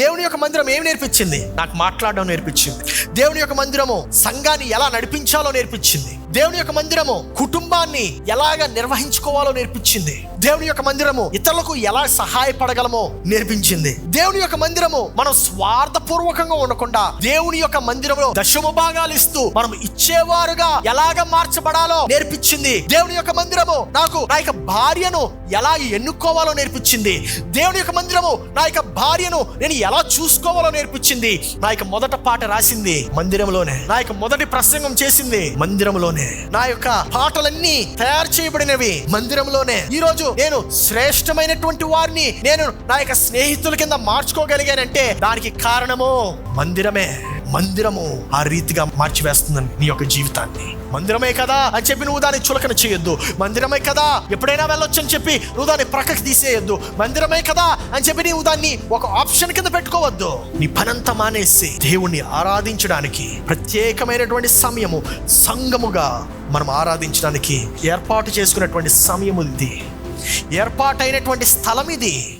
దేవుని యొక్క మందిరం ఏమి నేర్పించింది? నాకు మాట్లాడడం నేర్పించింది. దేవుని యొక్క మందిరము సంఘాన్ని ఎలా నడిపించాలో నేర్పించింది. దేవుని యొక్క మందిరము కుటుంబాన్ని ఎలాగ నిర్వహించుకోవాలో నేర్పించింది. దేవుని యొక్క మందిరము ఇతరులకు ఎలా సహాయపడగలమో నేర్పించింది. దేవుని యొక్క మందిరము మనం స్వార్థపూర్వకంగా ఉండకుండా దేవుని యొక్క మందిరంలో దశమ భాగాలు ఇస్తూ మనం ఇచ్చేవారుగా ఎలాగ మార్చబడాలో నేర్పించింది. దేవుని యొక్క మందిరము నాకు నా యొక్క భార్యను ఎలా ఎన్నుకోవాలో నేర్పించింది. దేవుని యొక్క మందిరము నా యొక్క భార్యను నేను ఎలా చూసుకోవాలో నేర్పించింది. నా యొక్క మొదట పాట రాసింది మందిరంలోనే. నా యొక్క మొదటి ప్రసంగం చేసింది మందిరంలోనే. నా యొక్క పాటలన్నీ తయారు చేయబడినవి మందిరంలోనే. ఈ రోజు నేను శ్రేష్టమైనటువంటి వారిని నేను నా యొక్క స్నేహితుల కింద మార్చుకోగలిగానంటే దానికి కారణము మందిరమే. మందిరము ఆ రీతిగా మార్చివేస్తుందని నీ యొక్క జీవితాన్ని. మందిరమే కదా అని చెప్పి నువ్వు దాన్ని చులకన చేయొద్దు. మందిరమే కదా ఎప్పుడైనా వెళ్ళొచ్చు అని చెప్పి నువ్వు దాన్ని ప్రక్కకి తీసేయొద్దు. మందిరమే కదా అని చెప్పి నువ్వు దాన్ని ఒక ఆప్షన్ కింద పెట్టుకోవద్దు. నీ పనంతా మానేసి దేవుణ్ణి ఆరాధించడానికి ప్రత్యేకమైనటువంటి సమయము సంగముగా మనం ఆరాధించడానికి ఏర్పాటు చేసుకున్నటువంటి సమయం ఇది ఏర్పాటైనటువంటి స్థలం ఇది